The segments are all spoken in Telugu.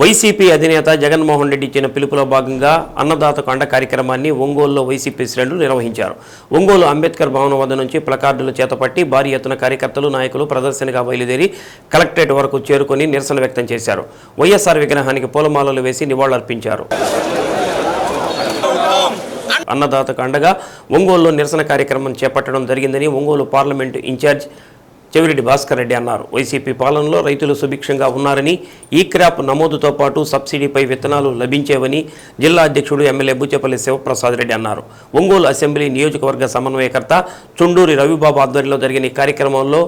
వైసీపీ అధినేత జగన్మోహన్ రెడ్డి ఇచ్చిన పిలుపులో భాగంగా అన్నదాత కొండ కార్యక్రమాన్ని ఒంగోలులో వైసీపీ శ్రేణులు నిర్వహించారు. ఒంగోలు అంబేద్కర్ భవనం వద్ద నుంచి ప్లకార్డులు చేతపట్టి భారీ ఎత్తున కార్యకర్తలు నాయకులు ప్రదర్శనగా బయలుదేరి కలెక్టరేట్ వరకు చేరుకొని నిరసన వ్యక్తం చేశారు. వైఎస్ఆర్ విగ్రహానికి పూలమాలలు వేసి నివాళులర్పించారు. అన్నదాతకు అండగా ఒంగోలులో నిరసన కార్యక్రమం చేపట్టడం జరిగిందని ఒంగోలు పార్లమెంటు ఇన్ఛార్జ్ చెవిరెడ్డి భాస్కర్ రెడ్డి అన్నారు. వైసీపీ పాలనలో రైతులు సుభిక్షంగా ఉన్నారని ఈ క్రాప్ నమోదుతో పాటు సబ్సిడీపై విత్తనాలు లభించేవని జిల్లా అధ్యక్షుడు ఎమ్మెల్యే బుచ్చేపల్లి శివప్రసాద్ రెడ్డి అన్నారు. ఒంగోలు అసెంబ్లీ నియోజకవర్గ సమన్వయకర్త చుండూరి రవిబాబు ఆధ్వర్యంలో జరిగిన ఈ కార్యక్రమంలో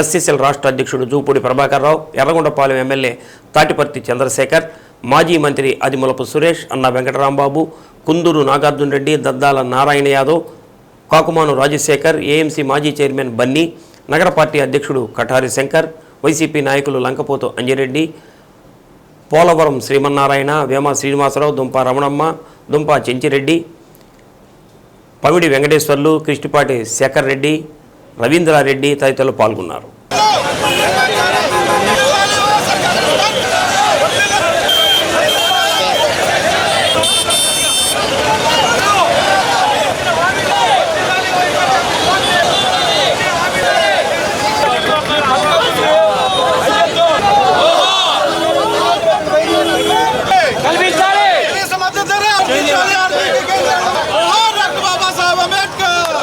ఎస్సీసీఎల్ రాష్ట్ర అధ్యక్షుడు జూపూడి ప్రభాకర్ రావు ఎర్రగొండపాలెం ఎమ్మెల్యే తాటిపర్తి చంద్రశేఖర్ మాజీ మంత్రి అదిములపు సురేష్ అన్న వెంకటరాంబాబు కుందూరు నాగార్జున రెడ్డి దద్దాల నారాయణ యాదవ్ కాకుమాను రాజశేఖర్ ఏఎంసీ మాజీ చైర్మన్ బన్నీ నగర పార్టీ అధ్యక్షుడు కఠారి శంకర్ వైసీపీ నాయకులు లంకపోతు అంజిరెడ్డి పోలవరం శ్రీమన్నారాయణ వేమ శ్రీనివాసరావు దుంప రమణమ్మ దుంప చెంచిరెడ్డి పమిడి వెంకటేశ్వర్లు కృష్ణపాటి శేఖర్ రెడ్డి రవీంద్రారెడ్డి తదితరులు పాల్గొన్నారు కల్పించాలి కనీస మద్దతు ధర అందించాలి ఆర్బీఐ కేంద్రం. జోహార్ డాక్టర్ బాబాసాహెబ్ అంబేద్కర్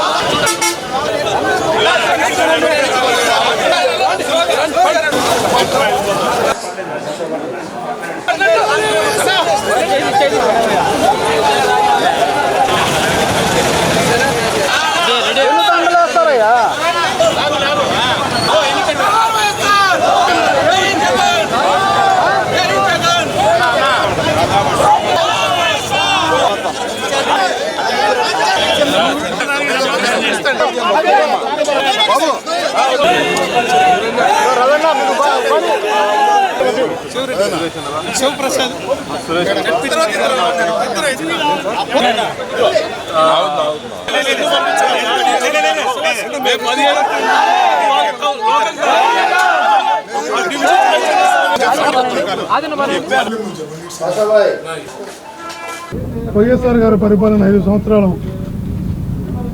వైఎస్ఆర్ గారి పరిపాలన ఐదు సంవత్సరాలు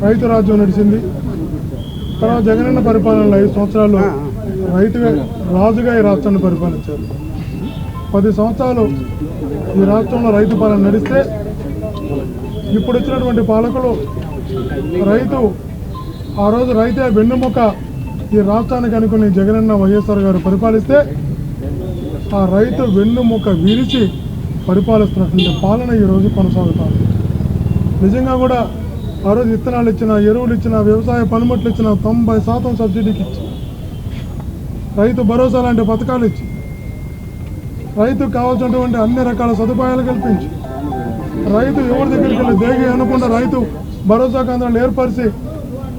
రైతు రాజ్యం నడిచింది. తర్వాత జగనన్న పరిపాలనలో ఐదు సంవత్సరాలు రైతుగా రాజుగా ఈ రాష్ట్రాన్ని పరిపాలించారు. పది సంవత్సరాలు ఈ రాష్ట్రంలో రైతు పాలన నడిస్తే ఇప్పుడు వచ్చినటువంటి పాలకులు రైతు ఆ రోజు రైతే వెన్నుముక ఈ రాష్ట్రానికి అనుకుని జగనన్న వైఎస్ఆర్ గారు పరిపాలిస్తే ఆ రైతు వెన్నుముక విరిచి పరిపాలిస్తున్నటువంటి పాలన ఈరోజు కొనసాగుతారు నిజంగా కూడా ఆ రోజు విత్తనాలు ఇచ్చిన ఎరువులు ఇచ్చిన వ్యవసాయ పనిముట్లు ఇచ్చిన తొంభై శాతం సబ్సిడీకి ఇచ్చి రైతు భరోసా లాంటి పథకాలు ఇచ్చి రైతుకు కావాల్సినటువంటి అన్ని రకాల సదుపాయాలు కల్పించి రైతు ఎవరి దగ్గరికి వెళ్ళి దేగి అనుకున్న రైతు భరోసా కేంద్రాలు ఏర్పరిచి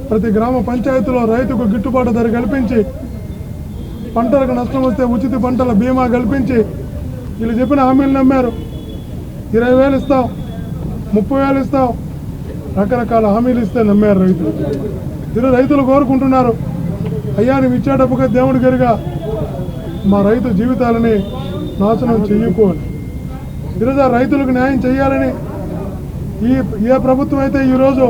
ప్రతి గ్రామ పంచాయతీలో రైతుకు గిట్టుబాటు ధర కల్పించి పంటలకు నష్టం వస్తే ఉచిత పంటల బీమా కల్పించి వీళ్ళు చెప్పిన హామీలు నమ్మారు. ఇరవై వేలు ఇస్తాం ముప్పై వేలు ఇస్తాం రకరకాల హామీలు ఇస్తే నమ్మారు రైతులు. ఈరోజు రైతులు కోరుకుంటున్నారు. అయ్యా నువ్వు ఇచ్చేటప్పుగా దేవుడి గారిగా మా రైతు జీవితాలని నాశనం చెయ్యకూడదు ఈరోజు ఆ రైతులకు న్యాయం చేయాలని ఈ ఏ ప్రభుత్వం అయితే ఈరోజు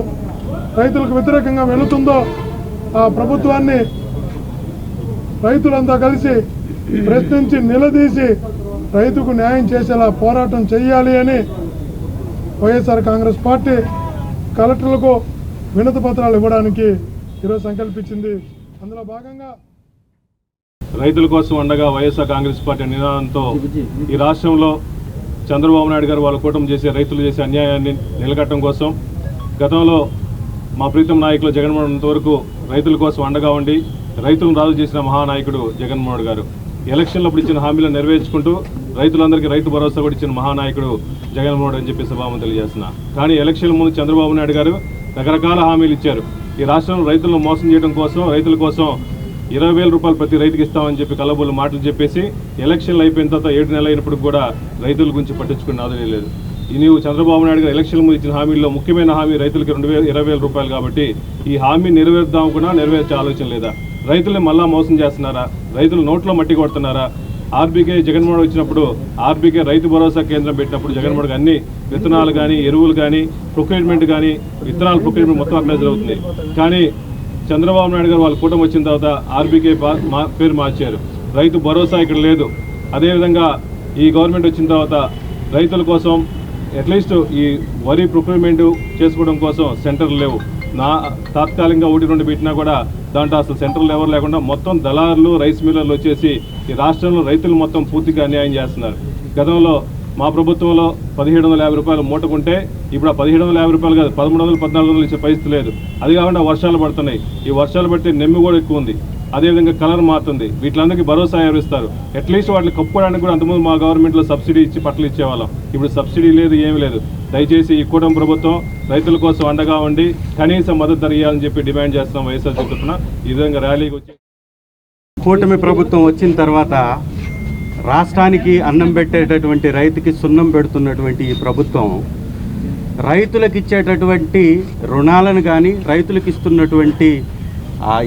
రైతులకు వ్యతిరేకంగా వెళుతుందో ఆ ప్రభుత్వాన్ని రైతులంతా కలిసి ప్రశ్నించి నిలదీసి రైతుకు న్యాయం చేసేలా పోరాటం చేయాలి అని వైఎస్ఆర్ కాంగ్రెస్ పార్టీ కలెక్టర్లకు వినతి పత్రాలు ఇవ్వడానికి ఈరోజు సంకల్పించింది. అందులో భాగంగా రైతుల కోసం అండగా వైఎస్ఆర్ కాంగ్రెస్ పార్టీ నినాదంతో ఈ రాష్ట్రంలో చంద్రబాబు నాయుడు గారు వాళ్ళ కూటమి చేసే రైతులు చేసే అన్యాయాన్ని నిలకట్టడం కోసం గతంలో మా ప్రీతం నాయకులు జగన్మోహన్ వరకు రైతుల కోసం అండగా ఉండి రైతులను రాజు చేసిన మహానాయకుడు జగన్మోహన్ గారు. ఎలక్షన్లో అప్పుడు ఇచ్చిన హామీలను నెరవేర్చుకుంటూ రైతులందరికీ రైతు భరోసా కూడా ఇచ్చిన మహానాయకుడు జగన్మోహన్ అని చెప్పి సభాము తెలియజేస్తున్నా. కానీ ఎలక్షన్ ముందు చంద్రబాబు నాయుడు గారు రకరకాల హామీలు ఇచ్చారు. ఈ రాష్ట్రంలో రైతులను మోసం చేయడం కోసం రైతుల కోసం ఇరవై వేల రూపాయలు ప్రతి రైతుకి ఇస్తామని చెప్పి కలబోలు మాటలు చెప్పేసి ఎలక్షన్లు అయిపోయిన తర్వాత ఏడు నెలలు అయినప్పుడు కూడా రైతుల గురించి పట్టించుకున్న ఆదాయం లేదు. నీవు చంద్రబాబు నాయుడు గారు ఎలక్షన్ ముందు ఇచ్చిన హామీల్లో ముఖ్యమైన హామీ రైతులకి రెండు వేల ఇరవై వేల రూపాయలు కాబట్టి ఈ హామీ నెరవేర్దాం కూడా నెరవేర్చే ఆలోచన లేదా? రైతుల్ని మళ్ళా మోసం చేస్తున్నారా? రైతులు నోట్లో మట్టి కొడుతున్నారా? ఆర్బీకే జగన్మోహన్ వచ్చినప్పుడు ఆర్బీకే రైతు భరోసా కేంద్రం పెట్టినప్పుడు జగన్మోహన్ అన్ని విత్తనాలు కానీ ఎరువులు కానీ ప్రొక్యూర్మెంట్ కానీ విత్తనాల ప్రొక్యూర్మెంట్ మొత్తం అక్కడ జరుగుతుంది. కానీ చంద్రబాబు నాయుడు గారు వాళ్ళ కూటమి వచ్చిన తర్వాత ఆర్బీకే మా- పేరు మార్చారు. రైతు భరోసా ఇక్కడ లేదు. అదేవిధంగా ఈ గవర్నమెంట్ వచ్చిన తర్వాత రైతుల కోసం అట్లీస్ట్ ఈ వరి ప్రొక్యూర్మెంట్ చేసుకోవడం కోసం సెంటర్లు లేవు. నా తాత్కాలికంగా ఒకటి రెండు పెట్టినా కూడా దాంట్లో అసలు సెంటర్లు ఎవరు లేకుండా మొత్తం దళారులు రైస్ మిల్లర్లు వచ్చేసి ఈ రాష్ట్రంలో రైతులు మొత్తం పూర్తిగా అన్యాయం చేస్తున్నారు. గతంలో మా ప్రభుత్వంలో పదిహేడు వందల యాభై రూపాయలు మూటకుంటే ఇప్పుడు ఆ పదిహేడు వందల యాభై రూపాయలు కాదు పదమూడు వందలు పద్నాలుగు వందలు ఇచ్చే పరిస్థితి లేదు అది కాకుండా వర్షాలు పడుతున్నాయి. ఈ వర్షాలు పడితే నెమ్మి కూడా ఎక్కువ ఉంది. అదేవిధంగా కలర్ మారుతుంది. వీటిలందరికీ భరోసా ఎవరిస్తారు? అట్లీస్ట్ వాటిని కప్పుకోవడానికి కూడా అంతకుముందు మా గవర్నమెంట్లో సబ్సిడీ ఇచ్చి పట్టలు ఇచ్చేవాళ్ళం. ఇప్పుడు సబ్సిడీ లేదు ఏమీ లేదు. దయచేసి ఈ కూటమి ప్రభుత్వం రైతుల కోసం అండగా ఉండి కనీస మద్దతు ధర ఇవ్వాలని చెప్పి డిమాండ్ చేస్తున్నాం వైఎస్ఆర్ చెప్తున్నా ఈ విధంగా ర్యాలీకి వచ్చి కూటమి ప్రభుత్వం వచ్చిన తర్వాత రాష్ట్రానికి అన్నం పెట్టేటటువంటి రైతుకి సున్నం పెడుతున్నటువంటి ఈ ప్రభుత్వం రైతులకు ఇచ్చేటటువంటి రుణాలను కానీ రైతులకు ఇస్తున్నటువంటి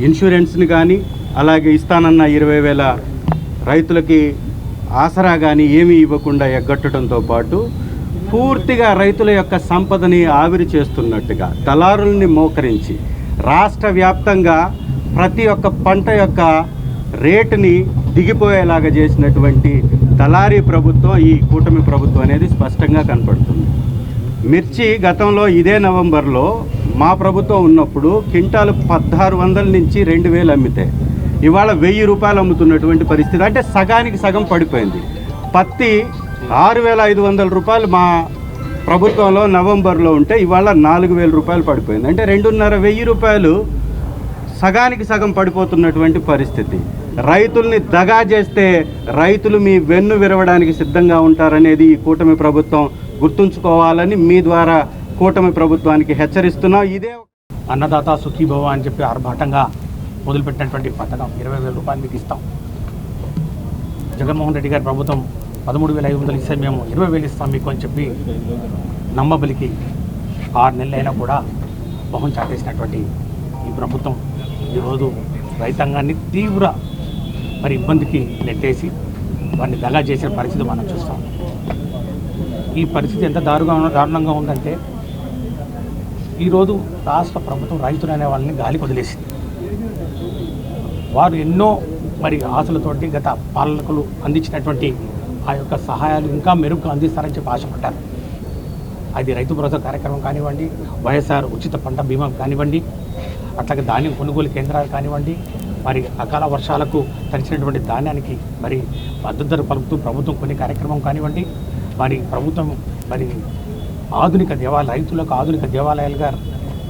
ఇన్సూరెన్స్ని కానీ అలాగే ఇస్తానన్న ఇరవై వేల రైతులకి ఆసరా కానీ ఏమీ ఇవ్వకుండా ఎగ్గట్టడంతో పాటు పూర్తిగా రైతుల యొక్క సంపదని ఆవిరి చేస్తున్నట్టుగా దళారుల్ని మోకరించి రాష్ట్ర వ్యాప్తంగా ప్రతి ఒక్క పంట యొక్క రేటుని దిగిపోయేలాగా చేసినటువంటి దళారీ ప్రభుత్వం ఈ కూటమి ప్రభుత్వం అనేది స్పష్టంగా కనపడుతుంది. మిర్చి గతంలో ఇదే నవంబర్లో మా ప్రభుత్వం ఉన్నప్పుడు క్వింటాలు పదహారు వందల నుంచి రెండు వేలు అమ్మితే ఇవాళ వెయ్యి రూపాయలు అమ్ముతున్నటువంటి పరిస్థితి. అంటే సగానికి సగం పడిపోయింది. పత్తి ఆరు వేల ఐదు వందల రూపాయలు మా ప్రభుత్వంలో నవంబర్లో ఉంటే ఇవాళ నాలుగు వేల రూపాయలు పడిపోయింది. అంటే రెండున్నర వెయ్యి రూపాయలు సగానికి సగం పడిపోతున్నటువంటి పరిస్థితి. రైతుల్ని దగా చేస్తే రైతులు మీ వెన్ను విరవడానికి సిద్ధంగా ఉంటారనేది ఈ కూటమి ప్రభుత్వం గుర్తుంచుకోవాలని మీ ద్వారా కూటమి ప్రభుత్వానికి హెచ్చరిస్తున్నాం. ఇదే అన్నదాత సుఖీభవ అని చెప్పి ఆర్భాటంగా మొదలుపెట్టినటువంటి పథకం. ఇరవై వేల రూపాయలు మీకు ఇస్తాం. జగన్మోహన్ రెడ్డి గారి ప్రభుత్వం పదమూడు వేల ఐదు వందలు ఇస్తే మేము ఇరవై వేలు ఇస్తాం మీకు అని చెప్పి నమ్మబలికి ఆరు నెలలైనా కూడా మొహం చాటేసినటువంటి ఈ ప్రభుత్వం. ఈరోజు రైతాంగాన్ని తీవ్ర మరి ఇబ్బందికి నెట్టేసి వారిని దగా చేసిన పరిస్థితి మనం చూస్తాం. ఈ పరిస్థితి ఎంత దారుగా దారుణంగా ఉందంటే ఈరోజు రాష్ట్ర ప్రభుత్వం రైతులు అనే వాళ్ళని గాలి వదిలేసింది. వారు ఎన్నో మరి ఆశలతోటి గత పాలకులు అందించినటువంటి ఆ యొక్క సహాయాలు ఇంకా మెరుగ్గా అందిస్తారని చెప్పి ఆశపడ్డారు. అది రైతు భరోసా కార్యక్రమం కానివ్వండి వైఎస్ఆర్ ఉచిత పంట బీమా కానివ్వండి అట్లాగే ధాన్యం కొనుగోలు కేంద్రాలు కానివ్వండి మరి అకాల వర్షాలకు తరిచినటువంటి ధాన్యానికి మరి మద్దతు ధర పలుకుతూ ప్రభుత్వం కొన్ని కార్యక్రమం కానివ్వండి మరి ప్రభుత్వం మరి ఆధునిక దేవాలయ రైతులకు ఆధునిక దేవాలయాలుగా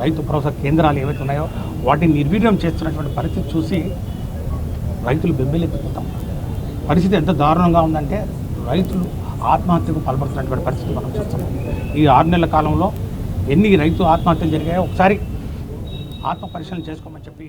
రైతు భరోసా కేంద్రాలు ఏవైతే ఉన్నాయో వాటిని నిర్వీర్యం చేస్తున్నటువంటి పరిస్థితి చూసి రైతులు బెంబెలెత్తిపోతాం పరిస్థితి ఎంత దారుణంగా ఉందంటే రైతులు ఆత్మహత్యకు పాల్పడుతున్నటువంటి పరిస్థితి మనం చూస్తున్నాం. ఈ ఆరు నెలల కాలంలో ఎన్ని రైతు ఆత్మహత్యలు జరిగాయో ఒకసారి ఆత్మ పరిశీలన చేసుకోమని చెప్పి